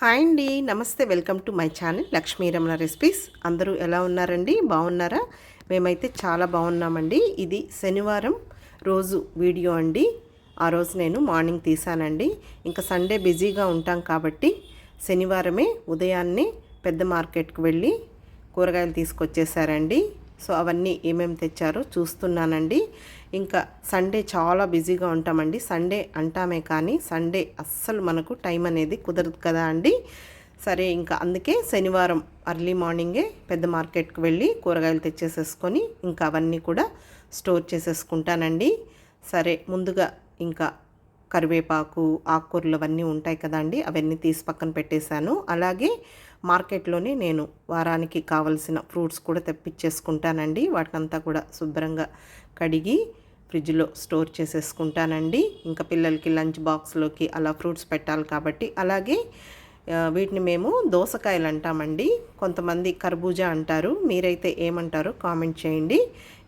Hi అండి నమస్తే welcome to my channel Lakshmi Ramana recipes. అందరూ ఎలా ఉన్నారండి? బాగున్నారా? మేమైతే చాలా బాగున్నామండి. ఇది శనివారం రోజు వీడియో అండి. ఆ రోజు నేను మార్నింగ్ తీసానండి. ఇంకా సండే బిజీగా ఉంటాం కాబట్టి శనివారమే ఉదయాన్నే పెద్ద మార్కెట్కి వెళ్ళి కూరగాయలు తీసుకొచ్చేసారండి. సో అవన్నీ ఏమేమి తెచ్చారో చూస్తున్నానండి. ఇంకా సండే చాలా బిజీగా ఉంటామండి. సండే అంటామే కానీ సండే అస్సలు మనకు టైం అనేది కుదరదు కదా అండి. సరే ఇంకా అందుకే శనివారం అర్లీ మార్నింగే పెద్ద మార్కెట్కి వెళ్ళి కూరగాయలు తెచ్చేసేసుకొని ఇంకా అవన్నీ కూడా స్టోర్ చేసేసుకుంటానండి. సరే ముందుగా ఇంకా కరివేపాకు ఆకుకూరలు అవన్నీ ఉంటాయి కదండి అవన్నీ తీసి పక్కన పెట్టేశాను. అలాగే మార్కెట్లోనే నేను వారానికి కావలసిన ఫ్రూట్స్ కూడా తెప్పించేసుకుంటానండి. వాటినంతా కూడా శుభ్రంగా కడిగి ఫ్రిడ్జ్లో స్టోర్ చేసేసుకుంటానండి. ఇంకా పిల్లలకి లంచ్ బాక్స్లోకి అలా ఫ్రూట్స్ పెట్టాలి కాబట్టి. అలాగే వీటిని మేము దోసకాయలు అంటామండి. కొంతమంది కర్బూజా అంటారు. మీరైతే ఏమంటారో కామెంట్ చేయండి.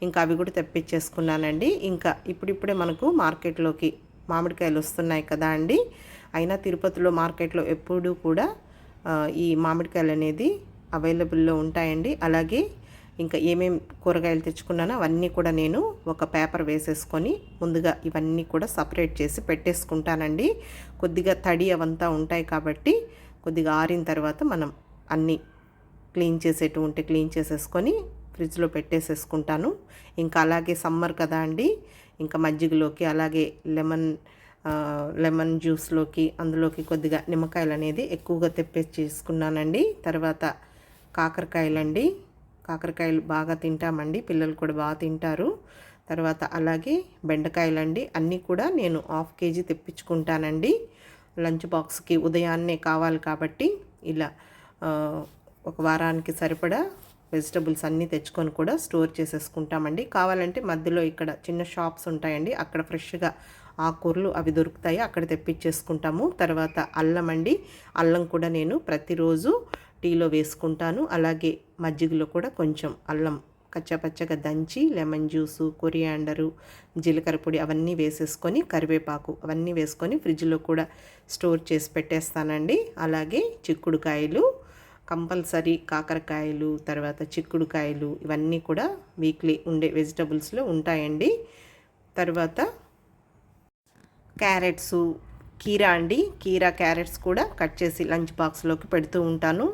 ఇంకా అవి కూడా తెప్పించేసుకున్నానండి. ఇంకా ఇప్పుడిప్పుడే మనకు మార్కెట్లోకి మామిడికాయలు వస్తున్నాయి కదా అండి. అయినా తిరుపతిలో మార్కెట్లో ఎప్పుడూ కూడా ఈ మామిడికాయలు అనేది అవైలబుల్లో ఉంటాయండి. అలాగే ఇంకా ఏమేమి కూరగాయలు తెచ్చుకున్నానో అవన్నీ కూడా నేను ఒక పేపర్ వేసేసుకొని ముందుగా ఇవన్నీ కూడా సపరేట్ చేసి పెట్టేసుకుంటానండి. కొద్దిగా తడి అవంతా ఉంటాయి కాబట్టి కొద్దిగా ఆరిన తర్వాత మనం అన్నీ క్లీన్ చేసేటు ఉంటే క్లీన్ చేసేసుకొని ఫ్రిడ్జ్లో పెట్టేసేసుకుంటాను. ఇంకా అలాగే సమ్మర్ కదా అండి. ఇంకా మజ్జిగలోకి అలాగే లెమన్ లెమన్ జ్యూస్లోకి అందులోకి కొద్దిగా నిమ్మకాయలు అనేది ఎక్కువగా తెప్పించేసుకున్నానండి తర్వాత కాకరకాయలండి. కాకరకాయలు బాగా తింటామండి పిల్లలు కూడా బాగా తింటారు. తర్వాత అలాగే బెండకాయలండి అన్నీ కూడా నేను హాఫ్ కేజీ తెప్పించుకుంటానండి. లంచ్ బాక్స్కి ఉదయాన్నే కావాలి కాబట్టి ఇలా ఒక వారానికి సరిపడా వెజిటబుల్స్ అన్నీ తెచ్చుకొని కూడా స్టోర్ చేసేసుకుంటామండి. కావాలంటే మధ్యలో ఇక్కడ చిన్న షాప్స్ ఉంటాయండి అక్కడ ఫ్రెష్గా ఆకుకూరలు అవి దొరుకుతాయి అక్కడ తెప్పించేసుకుంటాము. తర్వాత అల్లం అండి అల్లం కూడా నేను ప్రతిరోజు టీలో వేసుకుంటాను. అలాగే మజ్జిగలో కూడా కొంచెం అల్లం కచ్చపచ్చగా దంచి లెమన్ జ్యూసు కొరియాండరు జీలకర్ర పొడి అవన్నీ వేసేసుకొని కరివేపాకు అవన్నీ వేసుకొని ఫ్రిడ్జ్లో కూడా స్టోర్ చేసి పెట్టేస్తానండి. అలాగే చిక్కుడుకాయలు కంపల్సరీ కాకరకాయలు తర్వాత చిక్కుడుకాయలు ఇవన్నీ కూడా వీక్లీ ఉండే వెజిటబుల్స్లో ఉంటాయండి. తర్వాత క్యారెట్సు కీరా అండి. కీరా క్యారెట్స్ కూడా కట్ చేసి లంచ్ బాక్స్లోకి పెడుతూ ఉంటాను.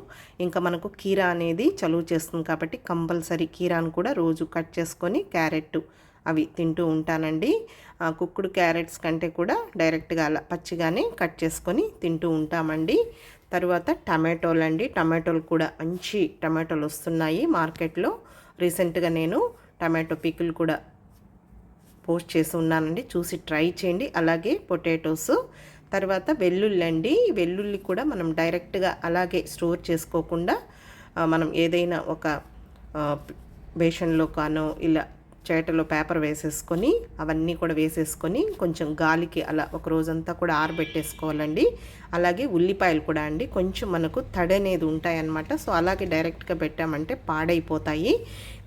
ఇంకా మనకు కీరా అనేది చలువ చేస్తుంది కాబట్టి కంపల్సరీ కీరాను కూడా రోజు కట్ చేసుకొని క్యారెట్ అవి తింటూ ఉంటానండి. కుక్కుడు క్యారెట్స్ కంటే కూడా డైరెక్ట్గా అలా పచ్చిగానే కట్ చేసుకొని తింటూ ఉంటామండి. తర్వాత టమాటోలు అండి. టమాటోలు కూడా మంచి టమాటోలు వస్తున్నాయి మార్కెట్లో. రీసెంట్గా నేను టమాటో పిక్కులు కూడా పోస్ట్ చేసి ఉన్నానండి. చూసి ట్రై చేయండి. అలాగే పొటాటోస్ తర్వాత వెల్లుల్లి అండి. వెల్లుల్లి కూడా మనం డైరెక్ట్గా అలాగే స్టోర్ చేసుకోకుండా మనం ఏదైనా ఒక బేషన్లో కానో ఇలా చేటలో పేపర్ వేసేసుకొని అవన్నీ కూడా వేసేసుకొని కొంచెం గాలికి అలా ఒక రోజంతా కూడా ఆరబెట్టేసుకోవాలండి. అలాగే ఉల్లిపాయలు కూడా అండి. కొంచెం మనకు తడి అనేది ఉంటాయన్నమాట. సో అలాగే డైరెక్ట్గా పెట్టామంటే పాడైపోతాయి.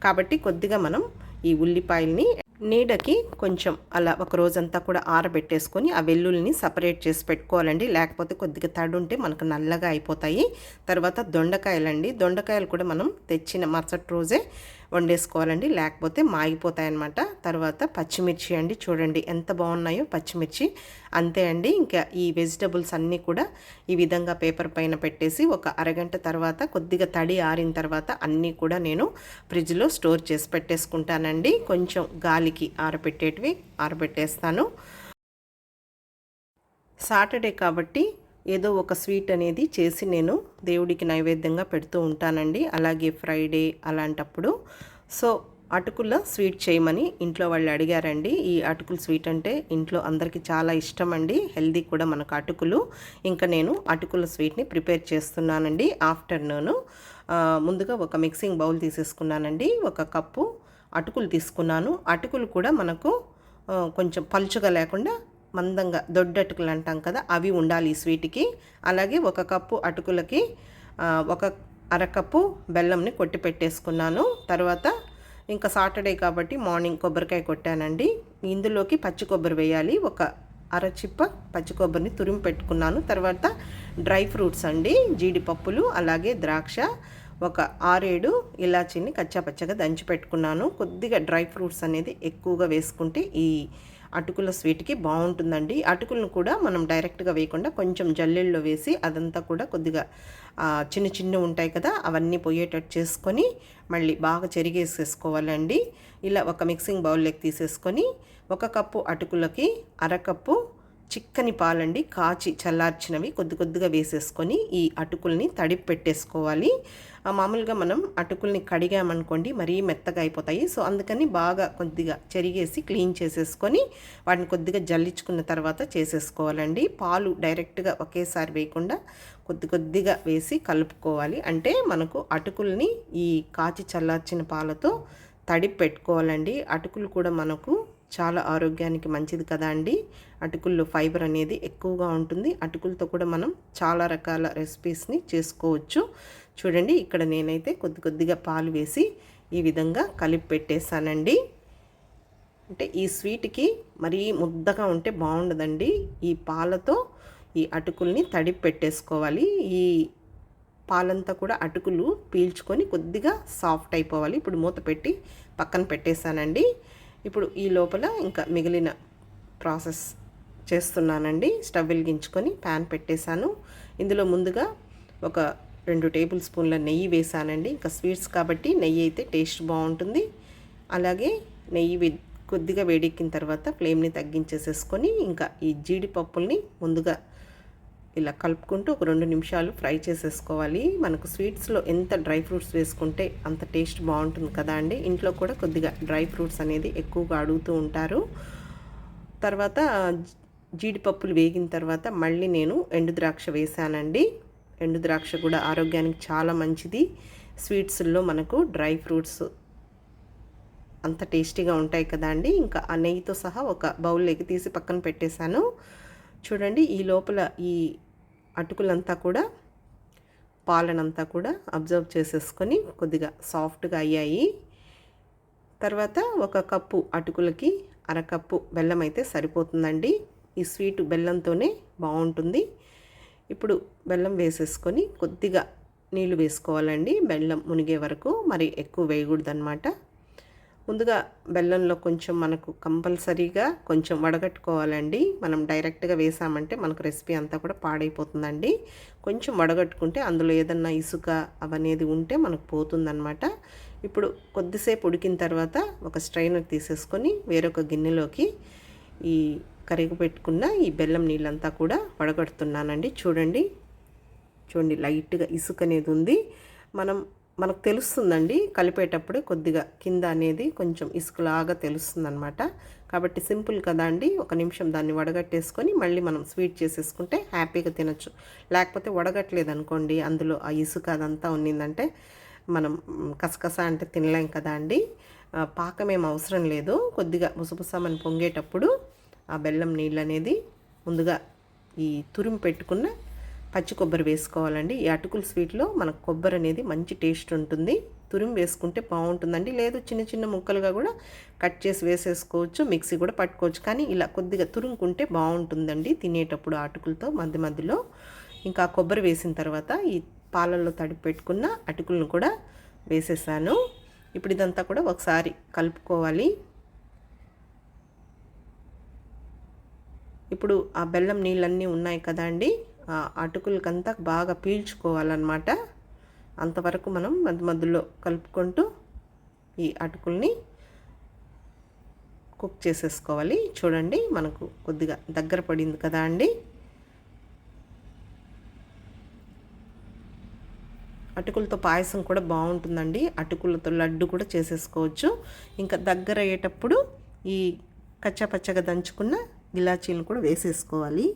కాబట్టి కొద్దిగా మనం ఈ ఉల్లిపాయల్ని నీడకి కొంచెం అలా ఒక రోజంతా కూడా ఆరబెట్టేసుకొని ఆ వెల్లుల్ని సపరేట్ చేసి పెట్టుకోవాలండి. లేకపోతే కొద్దిగా తడి ఉంటే మనకు నల్లగా అయిపోతాయి. తర్వాత దొండకాయలండి. దొండకాయలు కూడా మనం తెచ్చిన మరుసటి రోజే వండేసుకోవాలండి. లేకపోతే మాగిపోతాయి అన్నమాట తర్వాత పచ్చిమిర్చి అండి. చూడండి ఎంత బాగున్నాయో పచ్చిమిర్చి. అంతే అండి. ఇంకా ఈ వెజిటబుల్స్ అన్నీ కూడా ఈ విధంగా పేపర్ పైన పెట్టేసి ఒక అరగంట తర్వాత కొద్దిగా తడి ఆరిన తర్వాత అన్నీ కూడా నేను ఫ్రిడ్జ్లో స్టోర్ చేసి పెట్టేసుకుంటానండి. కొంచెం గాలికి ఆరబెట్టేటివి ఆరబెట్టేస్తాను. సాటర్డే కాబట్టి ఏదో ఒక స్వీట్ అనేది చేసి నేను దేవుడికి నైవేద్యంగా పెడుతూ ఉంటానండి. అలాగే ఫ్రైడే అలాంటప్పుడు. సో అటుకుల స్వీట్ చేయమని ఇంట్లో వాళ్ళు అడిగారండి. ఈ అటుకుల స్వీట్ అంటే ఇంట్లో అందరికీ చాలా ఇష్టం అండి హెల్దీ కూడా మనకు అటుకులు. ఇంకా నేను అటుకుల స్వీట్ని ప్రిపేర్ చేస్తున్నానండి ఆఫ్టర్నూను. ముందుగా ఒక మిక్సింగ్ బౌల్ తీసేసుకున్నానండి. ఒక కప్పు అటుకులు తీసుకున్నాను. అటుకులు కూడా మనకు కొంచెం పలుచుగా లేకుండా మందంగా దొడ్డటుకులు అంటాం కదా అవి ఉండాలి ఈ స్వీట్కి. అలాగే ఒక కప్పు అటుకులకి ఒక అరకప్పు బెల్లంని కొట్టి పెట్టేసుకున్నాను. తర్వాత ఇంకా సాటర్డే కాబట్టి మార్నింగ్ కొబ్బరికాయ కొట్టానండి. ఇందులోకి పచ్చి కొబ్బరి వేయాలి. ఒక అరచిప్ప పచ్చి కొబ్బరిని తురిమి పెట్టుకున్నాను. తర్వాత డ్రై ఫ్రూట్స్ అండి జీడిపప్పులు అలాగే ద్రాక్ష ఒక ఆరేడు ఇలాచీని కచ్చాపచ్చగా దంచి పెట్టుకున్నాను. కొద్దిగా డ్రై ఫ్రూట్స్ అనేది ఎక్కువగా వేసుకుంటే ఈ అటుకుల స్వీట్కి బాగుంటుందండి అటుకులను కూడా మనం డైరెక్ట్గా వేయకుండా కొంచెం జల్లెల్లో వేసి అదంతా కూడా కొద్దిగా చిన్న చిన్న ఉంటాయి కదా అవన్నీ పోయేటట్టు చేసుకొని మళ్ళీ బాగా చెరిగేసేసుకోవాలండి. ఇలా ఒక మిక్సింగ్ బౌల్లోకి తీసేసుకొని ఒక కప్పు అటుకులకి అరకప్పు చిక్కని పాలండి కాచి చల్లార్చినవి కొద్ది కొద్దిగా వేసేసుకొని ఈ అటుకుల్ని తడిపి పెట్టేసుకోవాలి. మామూలుగా మనం అటుకుల్ని కడిగామనుకోండి మరీ మెత్తగా అయిపోతాయి. సో అందుకని బాగా కొద్దిగా చెరిగేసి క్లీన్ చేసేసుకొని వాటిని కొద్దిగా జల్లించుకున్న తర్వాత చేసేసుకోవాలండి. పాలు డైరెక్ట్గా ఒకేసారి వేయకుండా కొద్ది కొద్దిగా వేసి కలుపుకోవాలి. అంటే మనకు అటుకుల్ని ఈ కాచి చల్లార్చిన పాలతో తడిపి పెట్టుకోవాలండి అటుకులు కూడా మనకు చాలా ఆరోగ్యానికి మంచిది కదా అండి. అటుకుల్లో ఫైబర్ అనేది ఎక్కువగా ఉంటుంది. అటుకులతో కూడా మనం చాలా రకాల రెసిపీస్ని చేసుకోవచ్చు. చూడండి ఇక్కడ నేనైతే కొద్ది కొద్దిగా పాలు వేసి ఈ విధంగా కలిపి పెట్టేశానండి. అంటే ఈ స్వీట్కి మరీ ముద్దగా ఉంటే బాగుండదండి. ఈ పాలతో ఈ అటుకుల్ని తడిపి పెట్టేసుకోవాలి. ఈ పాలంతా కూడా అటుకులు పీల్చుకొని కొద్దిగా సాఫ్ట్ అయిపోవాలి. ఇప్పుడు మూత పెట్టి పక్కన పెట్టేశానండి. ఇప్పుడు ఈ లోపల ఇంకా మిగిలిన ప్రాసెస్ చేస్తున్నానండి. స్టవ్ వెలిగించుకొని ప్యాన్ పెట్టేశాను. ఇందులో ముందుగా ఒక రెండు టేబుల్ స్పూన్ల నెయ్యి వేసానండి ఇంకా స్వీట్స్ కాబట్టి నెయ్యి అయితే టేస్ట్ బాగుంటుంది. అలాగే నెయ్యి కొద్దిగా వేడెక్కిన తర్వాత ఫ్లేమ్ని తగ్గించేసేసుకొని ఇంకా ఈ జీడిపప్పుల్ని ముందుగా ఇలా కలుపుకుంటూ ఒక రెండు నిమిషాలు ఫ్రై చేసేసుకోవాలి. మనకు స్వీట్స్లో ఎంత డ్రై ఫ్రూట్స్ వేసుకుంటే అంత టేస్ట్ బాగుంటుంది కదా అండి. ఇంట్లో కూడా కొద్దిగా డ్రై ఫ్రూట్స్ అనేది ఎక్కువగా అడుగుతూ ఉంటారు. తర్వాత జీడిపప్పులు వేగిన తర్వాత మళ్ళీ నేను ఎండు ద్రాక్ష వేసానండి. ఎండు ద్రాక్ష కూడా ఆరోగ్యానికి చాలా మంచిది. స్వీట్స్లో మనకు డ్రై ఫ్రూట్స్ అంత టేస్టీగా ఉంటాయి కదా అండి. ఇంకా ఆ నెయ్యితో సహా ఒక బౌల్లోకి తీసి పక్కన పెట్టేశాను. చూడండి ఈ లోపల ఈ అటుకులంతా కూడా పాలనంతా కూడా అబ్జర్వ్ చేసేసుకొని కొద్దిగా సాఫ్ట్గా అయ్యాయి. తర్వాత ఒక కప్పు అటుకులకి అరకప్పు బెల్లం అయితే సరిపోతుందండి. ఈ స్వీట్ బెల్లంతోనే బాగుంటుంది. ఇప్పుడు బెల్లం వేసేసుకొని కొద్దిగా నీళ్ళు వేసుకోవాలండి. బెల్లం మునిగే వరకు మరి ఎక్కువ వేయకూడదు అనమాట ముందుగా బెల్లంలో కొంచెం మనకు కంపల్సరీగా కొంచెం వడగట్టుకోవాలండి. మనం డైరెక్ట్గా వేసామంటే మనకు రెసిపీ అంతా కూడా పాడైపోతుందండి. కొంచెం వడగట్టుకుంటే అందులో ఏదన్నా ఇసుక అవనేది ఉంటే మనకు పోతుందన్నమాట. ఇప్పుడు కొద్దిసేపు ఉడికిన తర్వాత ఒక స్ట్రైనర్ తీసేసుకొని వేరొక గిన్నెలోకి ఈ కరిగి పెట్టుకున్న ఈ బెల్లం నీళ్ళంతా కూడా వడగడుతున్నానండి. చూడండి. చూడండి లైట్గా ఇసుక అనేది ఉంది. మనం మనకు తెలుస్తుందండి. కలిపేటప్పుడే కొద్దిగా కింద అనేది కొంచెం ఇసుకలాగా తెలుస్తుందనమాట కాబట్టి సింపుల్ కదా అండి. ఒక నిమిషం దాన్ని వడగట్టేసుకొని మళ్ళీ మనం స్వీట్ చేసేసుకుంటే హ్యాపీగా తినచ్చు. లేకపోతే వడగట్టలేదు అనుకోండి అందులో ఆ ఇసుక అదంతా ఉన్నిందంటే మనం కసకస అంటే తినలేం కదా అండి. పాకం ఏం అవసరం లేదు. కొద్దిగా ముసముసమని పొంగేటప్పుడు ఆ బెల్లం నీళ్ళు అనేది ముందుగా ఈ తురిమి పెట్టుకున్న పచ్చి కొబ్బరి వేసుకోవాలండి. ఈ అటుకుల స్వీట్లో మనకు కొబ్బరి అనేది మంచి టేస్ట్ ఉంటుంది. తురిమి వేసుకుంటే బాగుంటుందండి. లేదు చిన్న చిన్న ముక్కలుగా కూడా కట్ చేసి వేసేసుకోవచ్చు మిక్సీ కూడా పట్టుకోవచ్చు. కానీ ఇలా కొద్దిగా తురుముకుంటే బాగుంటుందండి తినేటప్పుడు అటుకులతో మధ్య మధ్యలో. ఇంకా కొబ్బరి వేసిన తర్వాత ఈ పాలల్లో తడిపి పెట్టుకున్న అటుకులను కూడా వేసేసాను. ఇప్పుడు ఇదంతా కూడా ఒకసారి కలుపుకోవాలి. ఇప్పుడు ఆ బెల్లం నీళ్ళన్నీ ఉన్నాయి కదా అండి అటుకులకంతా బాగా పీల్చుకోవాలన్నమాట. అంతవరకు మనం మధ్య మధ్యలో కలుపుకుంటూ ఈ అటుకుల్ని కుక్ చేసేసుకోవాలి. చూడండి మనకు కొద్దిగా దగ్గర పడింది కదా అండి. అటుకులతో పాయసం కూడా బాగుంటుందండి. అటుకులతో లడ్డు కూడా చేసేసుకోవచ్చు. ఇంకా దగ్గర అయ్యేటప్పుడు ఈ కచ్చాపచ్చగా దంచుకున్న ఇలాచీలను కూడా వేసేసుకోవాలి.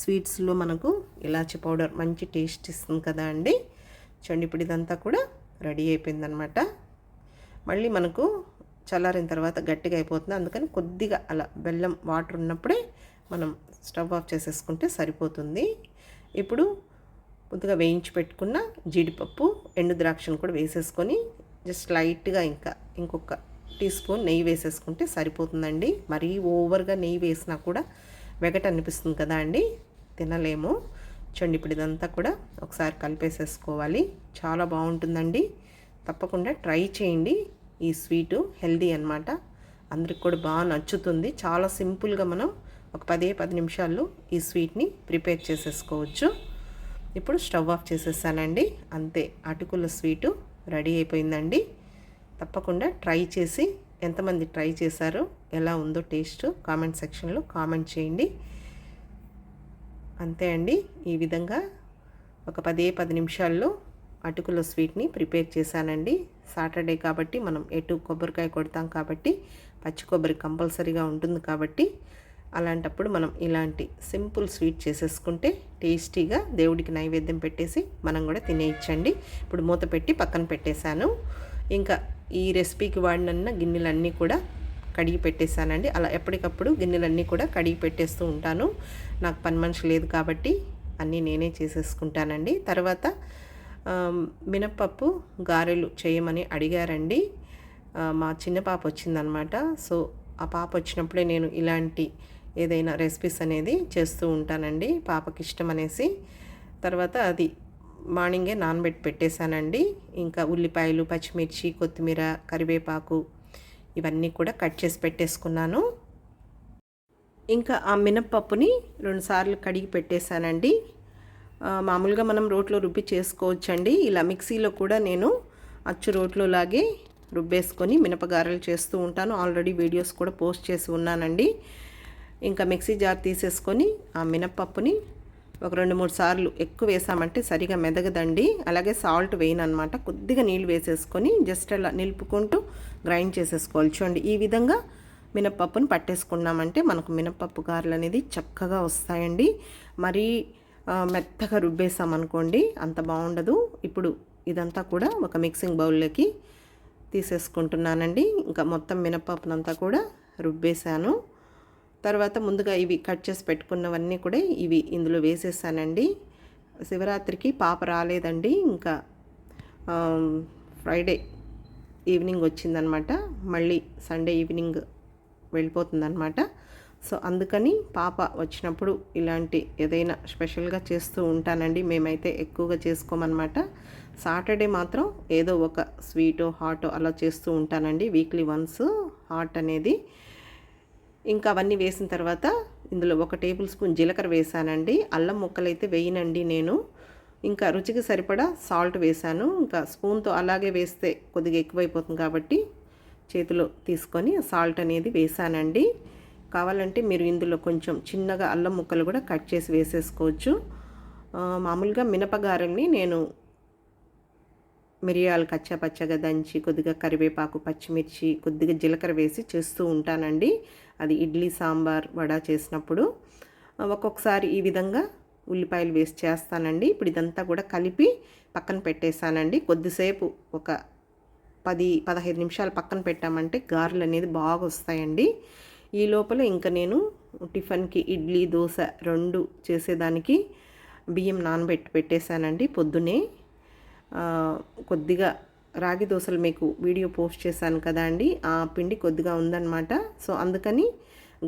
స్వీట్స్లో మనకు ఇలాచి పౌడర్ మంచి టేస్ట్ ఇస్తుంది కదా అండి. చూడండి ఇప్పుడు ఇదంతా కూడా రెడీ అయిపోయిందనమాట. మళ్ళీ మనకు చల్లారిన తర్వాత గట్టిగా అయిపోతుంది. అందుకని కొద్దిగా అలా బెల్లం వాటర్ ఉన్నప్పుడే మనం స్టవ్ ఆఫ్ చేసేసుకుంటే సరిపోతుంది. ఇప్పుడు కొద్దిగా వేయించి పెట్టుకున్న జీడిపప్పు ఎండు ద్రాక్షను కూడా వేసేసుకొని జస్ట్ లైట్గా ఇంకా ఇంకొక టీ స్పూన్ నెయ్యి వేసేసుకుంటే సరిపోతుందండి. మరీ ఓవర్గా నెయ్యి వేసినా కూడా వెగట అనిపిస్తుంది కదా అండి? తినలేము. చూడండి ఇప్పుడు ఇదంతా కూడా ఒకసారి కలిపేసేసుకోవాలి. చాలా బాగుంటుందండి. తప్పకుండా ట్రై చేయండి. ఈ స్వీటు హెల్దీ అనమాట అందరికి కూడా బాగా నచ్చుతుంది. చాలా సింపుల్గా మనం ఒక పదే పది నిమిషాల్లో ఈ స్వీట్ని ప్రిపేర్ చేసేసుకోవచ్చు. ఇప్పుడు స్టవ్ ఆఫ్ చేసేసానండి. అంతే అటుకుల స్వీటు రెడీ అయిపోయిందండి. తప్పకుండా ట్రై చేసి ఎంతమంది ట్రై చేశారో? ఎలా ఉందో టేస్ట్ కామెంట్ సెక్షన్లో కామెంట్ చేయండి. అంతే అండి ఈ విధంగా ఒక పదే పది నిమిషాల్లో అటుకుల స్వీట్ని ప్రిపేర్ చేశానండి. సాటర్డే కాబట్టి మనం ఎటు కొబ్బరికాయ కొడతాం కాబట్టి పచ్చి కొబ్బరి కంపల్సరీగా ఉంటుంది కాబట్టి అలాంటప్పుడు మనం ఇలాంటి సింపుల్ స్వీట్ చేసేసుకుంటే టేస్టీగా దేవుడికి నైవేద్యం పెట్టేసి మనం కూడా తినేయచ్చండి. ఇప్పుడు మూత పెట్టి పక్కన పెట్టేశాను. ఇంకా ఈ రెసిపీకి వాడిన గిన్నెలన్నీ కూడా కడిగి పెట్టేశానండి. అలా ఎప్పటికప్పుడు గిన్నెలన్నీ కూడా కడిగి పెట్టేస్తూ ఉంటాను. నాకు పని మనిషి లేదు కాబట్టి అన్నీ నేనే చేసేసుకుంటానండి. తర్వాత మినప్పప్పు గారెలు చేయమని అడిగారండి. మా చిన్న పాప వచ్చిందనమాట. సో ఆ పాప వచ్చినప్పుడే నేను ఇలాంటి ఏదైనా రెసిపీస్ అనేది చేస్తూ ఉంటానండి. పాపకి ఇష్టం అనేసి తర్వాత అది మార్నింగే నానబెట్టి పెట్టేశానండి. ఇంకా ఉల్లిపాయలు పచ్చిమిర్చి కొత్తిమీర కరివేపాకు ఇవన్నీ కూడా కట్ చేసి పెట్టేసుకున్నాను. ఇంకా ఆ మినప్పప్పుని రెండుసార్లు కడిగి పెట్టేశానండి. మామూలుగా మనం రోట్లో రుబ్బి చేసుకోవచ్చండి. ఇలా మిక్సీలో కూడా నేను అచ్చు రోట్లో లాగే రుబ్బేసుకొని మినపగారెలు చేస్తూ ఉంటాను. ఆల్రెడీ వీడియోస్ కూడా పోస్ట్ చేసి ఉన్నానండి. ఇంకా మిక్సీ జార్ తీసేసుకొని ఆ మినప్పప్పుని ఒక రెండు మూడు సార్లు ఎక్కువ వేసామంటే సరిగా మెదగదండి. అలాగే సాల్ట్ వేయనమాట కొద్దిగా నీళ్ళు వేసేసుకొని జస్ట్ అలా నిలుపుకుంటూ గ్రైండ్ చేసేసుకోవాలి. చూడండి ఈ విధంగా మినప్పప్పును పట్టేసుకున్నామంటే మనకు మినప్పప్పు గారెలు అనేది చక్కగా వస్తాయండి. మరీ మెత్తగా రుబ్బేసామనుకోండి అంత బాగుండదు. ఇప్పుడు ఇదంతా కూడా ఒక మిక్సింగ్ బౌల్లోకి తీసేసుకుంటున్నానండి. ఇంకా మొత్తం మినప్పప్పునంతా కూడా రుబ్బేశాను. తర్వాత ముందుగా ఇవి కట్ చేసి పెట్టుకున్నవన్నీ కూడా ఇవి ఇందులో వేసేసానండి. శివరాత్రికి పాప రాలేదండి. ఇంకా ఫ్రైడే ఈవినింగ్ వచ్చిందనమాట. మళ్ళీ సండే ఈవినింగ్ వెళ్ళిపోతుందనమాట. సో అందుకని పాప వచ్చినప్పుడు ఇలాంటి ఏదైనా స్పెషల్గా చేస్తూ ఉంటానండి. మేమైతే ఎక్కువగా చేసుకోమన్నమాట సాటర్డే మాత్రం ఏదో ఒక స్వీటో హాటో అలా చేస్తూ ఉంటానండి. వీక్లీ వన్స్ హాట్ అనేది ఇంకా అవన్నీ వేసిన తర్వాత ఇందులో ఒక టేబుల్ స్పూన్ జీలకర్ర వేసానండి. అల్లం ముక్కలు అయితే వేయనండి నేను. ఇంకా రుచికి సరిపడా సాల్ట్ వేసాను. ఇంకా స్పూన్తో అలాగే వేస్తే కొద్దిగా ఎక్కువైపోతుంది కాబట్టి చేతిలో తీసుకొని సాల్ట్ అనేది వేసానండి. కావాలంటే మీరు ఇందులో కొంచెం చిన్నగా అల్లం ముక్కలు కూడా కట్ చేసి వేసేసుకోవచ్చు. మామూలుగా మినపగారల్ని నేను మిరియాలు కచ్చాపచ్చగా దంచి కొద్దిగా కరివేపాకు పచ్చిమిర్చి కొద్దిగా జీలకర్ర వేసి చేస్తూ ఉంటానండి. అది ఇడ్లీ సాంబార్ వడ చేసినప్పుడు. ఒక్కొక్కసారి ఈ విధంగా ఉల్లిపాయలు వేసి చేస్తానండి. ఇప్పుడు ఇదంతా కూడా కలిపి పక్కన పెట్టేశానండి. కొద్దిసేపు ఒక పది పదహైదు నిమిషాలు పక్కన పెట్టామంటే గారెలు అనేది బాగా వస్తాయండి. ఈ లోపల ఇంకా నేను టిఫిన్కి ఇడ్లీ దోశ రెండు చేసేదానికి బియ్యం నానబెట్టి పెట్టేశానండి పొద్దునే. కొద్దిగా రాగి దోశలు మీకు వీడియో పోస్ట్ చేశాను కదా అండి. ఆ పిండి కొద్దిగా ఉందన్నమాట. సో అందుకని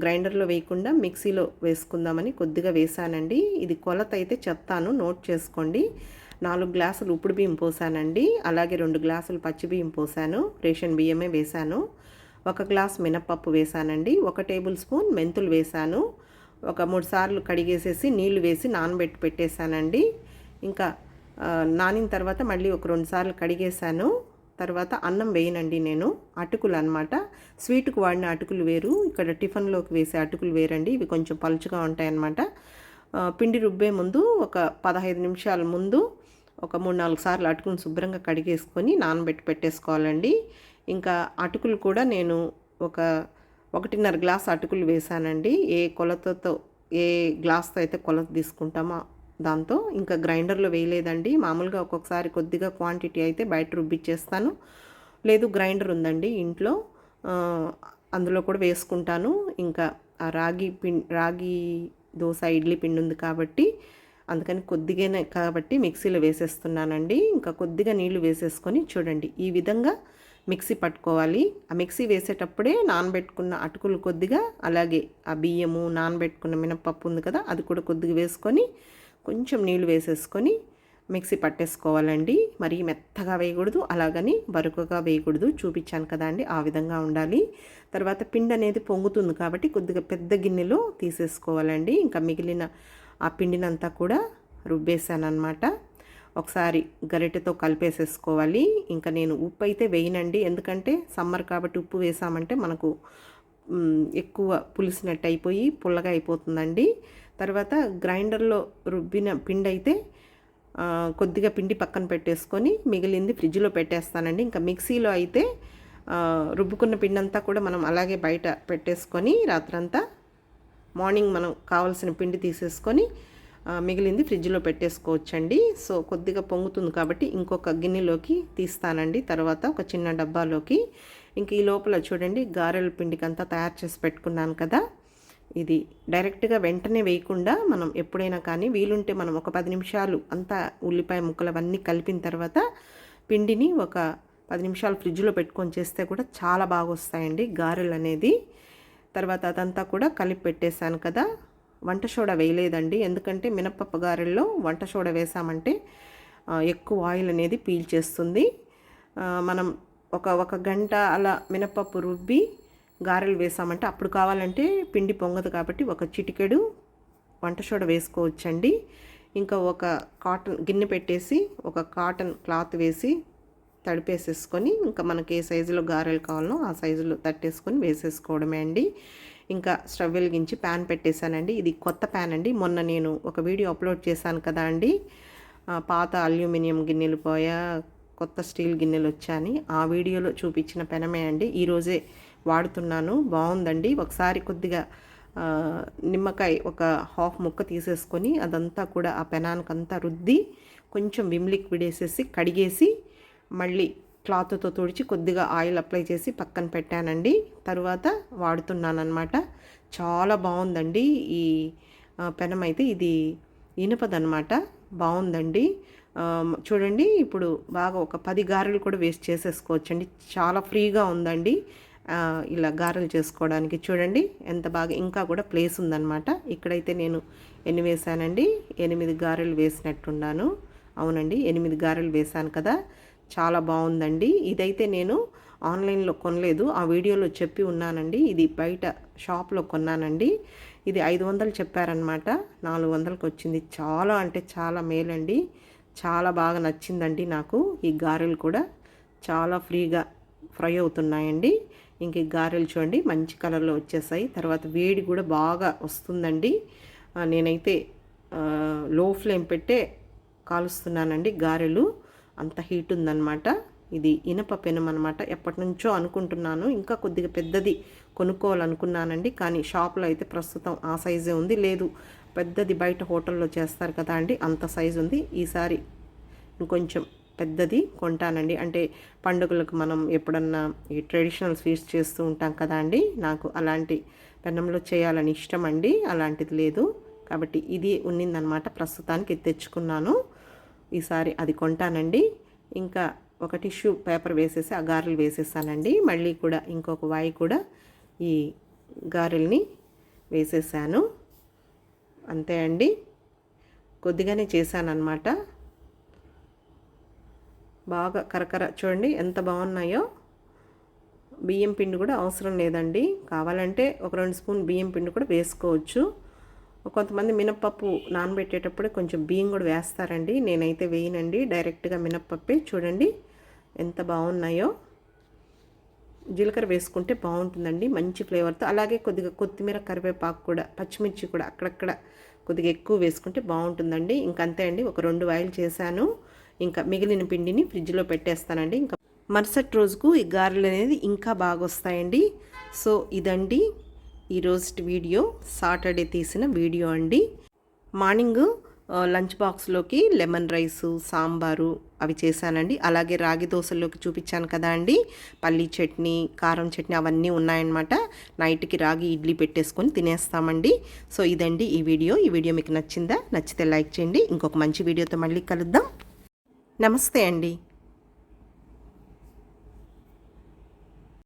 గ్రైండర్లో వేయకుండా మిక్సీలో వేసుకుందామని కొద్దిగా వేసానండి ఇది కొలత అయితే చెప్తాను నోట్ చేసుకోండి. నాలుగు గ్లాసులు ఉప్పుడు బియ్యం పోసానండి. అలాగే రెండు గ్లాసులు పచ్చి బియ్యం పోసాను రేషన్ బియ్యమే వేశాను. ఒక గ్లాస్ మినప్పప్పు వేసానండి ఒక టేబుల్ స్పూన్ మెంతులు వేసాను ఒక మూడు సార్లు కడిగేసేసి నీళ్ళు వేసి నానబెట్టి పెట్టేశానండి. ఇంకా నానిన తర్వాత మళ్ళీ ఒక రెండు సార్లు కడిగేశాను. తర్వాత అన్నం వేయనండి నేను. అటుకులు అనమాట స్వీట్కు వాడిన అటుకులు వేరు. ఇక్కడ టిఫిన్లోకి వేసే అటుకులు వేరండి. ఇవి కొంచెం పలుచుగా ఉంటాయన్నమాట. పిండి రుబ్బే ముందు ఒక పదహైదు నిమిషాల ముందు ఒక మూడు నాలుగు సార్లు అటుకులు శుభ్రంగా కడిగేసుకొని నానబెట్టి పెట్టేసుకోవాలండి. ఇంకా అటుకులు కూడా నేను ఒక ఒకటిన్నర గ్లాస్ అటుకులు వేసానండి ఏ కొలతతో ఏ గ్లాస్తో అయితే కొలత తీసుకుంటామో దాంతో ఇంకా గ్రైండర్లో వేయలేదండి. మామూలుగా ఒక్కొక్కసారి కొద్దిగా క్వాంటిటీ అయితే బయట రుబ్బిచ్చేస్తాను. లేదు గ్రైండర్ ఉందండి ఇంట్లో. అందులో కూడా వేసుకుంటాను. ఇంకా ఆ రాగి పిం రాగి దోశ ఇడ్లీ పిండి ఉంది కాబట్టి అందుకని కొద్దిగానే కాబట్టి మిక్సీలో వేసేస్తున్నానండి. ఇంకా కొద్దిగా నీళ్ళు వేసేసుకొని చూడండి ఈ విధంగా మిక్సీ పట్టుకోవాలి. ఆ మిక్సీ వేసేటప్పుడే నానబెట్టుకున్న అటుకులు కొద్దిగా అలాగే ఆ బియ్యము నానబెట్టుకున్న మినపప్పు ఉంది కదా అది కూడా కొద్దిగా వేసుకొని కొంచెం నీళ్ళు వేసేసుకొని మిక్సీ పట్టేసుకోవాలండి. మరీ మెత్తగా వేయకూడదు అలాగని బరుకుగా వేయకూడదు. చూపించాను కదా అండి ఆ విధంగా ఉండాలి. తర్వాత పిండి అనేది పొంగుతుంది కాబట్టి కొద్దిగా పెద్ద గిన్నెలో తీసేసుకోవాలండి. ఇంకా మిగిలిన ఆ పిండినంతా కూడా రుబ్బేశాను అనమాట ఒకసారి గరిటెతో కలిపేసేసుకోవాలి. ఇంకా నేను ఉప్పు అయితే వేయనండి ఎందుకంటే సమ్మర్ కాబట్టి ఉప్పు వేసామంటే మనకు ఎక్కువ పులిసినట్టు అయిపోయి పుల్లగా అయిపోతుందండి. తర్వాత గ్రైండర్లో రుబ్బిన పిండి అయితే కొద్దిగా పిండి పక్కన పెట్టేసుకొని మిగిలింది ఫ్రిడ్జ్లో పెట్టేస్తానండి. ఇంకా మిక్సీలో అయితే రుబ్బుకున్న పిండి అంతా కూడా మనం అలాగే బయట పెట్టేసుకొని రాత్రంతా మార్నింగ్ మనం కావాల్సిన పిండి తీసేసుకొని మిగిలింది ఫ్రిడ్జ్లో పెట్టేసుకోవచ్చండి. సో కొద్దిగా పొంగుతుంది కాబట్టి ఇంకొక గిన్నెలోకి తీస్తానండి. తర్వాత ఒక చిన్న డబ్బాలోకి. ఇంక ఈ లోపల చూడండి గారెల పిండికి అంతా తయారు చేసి పెట్టుకున్నాను కదా. ఇది డైరెక్ట్గా వెంటనే వేయకుండా మనం ఎప్పుడైనా కానీ వీలుంటే మనం ఒక పది నిమిషాలు అంతా ఉల్లిపాయ ముక్కలు అవన్నీ కలిపిన తర్వాత పిండిని ఒక పది నిమిషాలు ఫ్రిడ్జ్లో పెట్టుకొని చేస్తే కూడా చాలా బాగా వస్తాయండి గారెలు అనేది తర్వాత అదంతా కూడా కలిపి పెట్టేశాను కదా. వంట సోడా వేయలేదండి. ఎందుకంటే మినప్పప్పు గారెల్లో వంట సోడా వేసామంటే ఎక్కువ ఆయిల్ అనేది పీల్చేస్తుంది. మనం ఒక ఒక గంట అలా మినపప్పు రుబ్బి గారెలు వేసామంటే అప్పుడు కావాలంటే పిండి పొంగదు కాబట్టి ఒక చిటికెడు వంట సోడ వేసుకోవచ్చండి. ఇంకా ఒక కాటన్ గిన్నె పెట్టేసి ఒక కాటన్ క్లాత్ వేసి తడిపేసేసుకొని ఇంకా మనకి ఏ సైజులో గారెలు కావాలో ఆ సైజులో తట్టేసుకొని వేసేసుకోవడమే అండి. ఇంకా స్టవ్ వెలిగించి ప్యాన్ పెట్టేశానండి. ఇది కొత్త ప్యాన్ అండి. మొన్న నేను ఒక వీడియో అప్లోడ్ చేశాను కదా అండి. పాత అల్యూమినియం గిన్నెలు పోయా కొత్త స్టీల్ గిన్నెలు వచ్చాయని ఆ వీడియోలో చూపించిన పెనమే అండి. ఈరోజే వాడుతున్నాను. బాగుందండి. ఒకసారి కొద్దిగా నిమ్మకాయ ఒక హాఫ్ ముక్క తీసేసుకొని అదంతా కూడా ఆ పెనానికంతా రుద్ది కొంచెం విమ్ లిక్విడ్ వేసేసి కడిగేసి మళ్ళీ క్లాత్తో తుడిచి కొద్దిగా ఆయిల్ అప్లై చేసి పక్కన పెట్టానండి. తరువాత వాడుతున్నానమాట చాలా బాగుందండి. ఈ పెనం అయితే ఇది ఇనుపదనమాట బాగుందండి. చూడండి ఇప్పుడు బాగా ఒక పది గారెలు కూడా వేస్ట్ చేసేసుకోవచ్చండి. చాలా ఫ్రీగా ఉందండి. ఇలా గారెలు చేసుకోవడానికి చూడండి ఎంత బాగా ఇంకా కూడా ప్లేస్ ఉందన్నమాట. ఇక్కడైతే నేను ఎన్ని వేసానండి? ఎనిమిది గారెలు వేసినట్టున్నాను. అవునండి ఎనిమిది గారెలు వేశాను కదా. చాలా బాగుందండి. ఇదైతే నేను ఆన్లైన్లో కొనలేదు. ఆ వీడియోలో చెప్పి ఉన్నానండి. ఇది బయట షాప్లో కొన్నానండి. ఇది ఐదు వందలు చెప్పారనమాట నాలుగు వందలకు వచ్చింది. చాలా అంటే చాలా మేలండి. చాలా బాగా నచ్చిందండి నాకు ఈ గారెలు కూడా. చాలా ఫ్రీగా ఫ్రై అవుతున్నాయండి. ఇంక గారెలు చూడండి మంచి కలర్లో వచ్చేసాయి. తర్వాత వేడి కూడా బాగా వస్తుందండి. నేనైతే లో ఫ్లేమ్ పెట్టే కాలుస్తున్నానండి గారెలు. అంత హీట్ ఉందన్నమాట. ఇది ఇనప పెనం అనమాట ఎప్పటి నుంచో అనుకుంటున్నాను. ఇంకా కొద్దిగా పెద్దది కొనుక్కోవాలనుకున్నానండి. కానీ షాప్లో అయితే ప్రస్తుతం ఆ సైజే ఉంది. లేదు పెద్దది బయట హోటల్లో చేస్తారు కదా అండి అంత సైజు ఉంది. ఈసారి ఇంకొంచెం పెద్దది కొంటానండి. అంటే పండుగలకు మనం ఎప్పుడన్నా ఈ ట్రెడిషనల్ స్వీట్స్ చేస్తూ ఉంటాం కదా అండి. నాకు అలాంటి పెన్నంలో చేయాలని ఇష్టం అండి. అలాంటిది లేదు. కాబట్టి ఇది ఉన్నిందనమాట. ప్రస్తుతానికి తెచ్చుకున్నాను. ఈసారి అది కొంటానండి. ఇంకా ఒక టిష్యూ పేపర్ వేసేసి ఆ గారెలు వేసేసానండి. మళ్ళీ కూడా ఇంకొక వాయి కూడా ఈ గారెల్ని వేసేసాను. అంతే అండి. కొద్దిగానే చేశానన్నమాట. బాగా కరకర చూడండి ఎంత బాగున్నాయో. బియ్యం పిండి కూడా అవసరం లేదండి. కావాలంటే ఒక రెండు స్పూన్ బియ్యం పిండి కూడా వేసుకోవచ్చు. కొంతమంది మినప్పప్పు నానబెట్టేటప్పుడు కొంచెం బియ్యం కూడా వేస్తారండి. నేనైతే వేయనండి. డైరెక్ట్గా మినప్పప్పే. చూడండి ఎంత బాగున్నాయో. జీలకర్ర వేసుకుంటే బాగుంటుందండి. మంచి ఫ్లేవర్తో. అలాగే కొద్దిగా కొత్తిమీర కరివేపాకు కూడా పచ్చిమిర్చి కూడా అక్కడక్కడ కొద్దిగా ఎక్కువ వేసుకుంటే బాగుంటుందండి. ఇంకంతే అండి. ఒక రెండు వాయిల్ చేశాను. ఇంకా మిగిలిన పిండిని ఫ్రిడ్జ్లో పెట్టేస్తానండి. ఇంకా మరుసటి రోజుకు ఈ గారెలు అనేది ఇంకా బాగా వస్తాయండి సో ఇదండి ఈరోజు వీడియో. సాటర్డే తీసిన వీడియో అండి. మార్నింగ్ లంచ్ బాక్స్లోకి లెమన్ రైసు సాంబారు అవి చేశానండి. అలాగే రాగి దోశల్లోకి చూపించాను కదా అండి. పల్లీ చట్నీ కారం చట్నీ అవన్నీ ఉన్నాయన్నమాట. నైట్కి రాగి ఇడ్లీ పెట్టేసుకొని తినేస్తామండి. సో ఇదండి ఈ వీడియో. ఈ వీడియో మీకు నచ్చిందా? నచ్చితే లైక్ చేయండి. ఇంకొక మంచి వీడియోతో మళ్ళీ కలుద్దాం. నమస్తే అండి.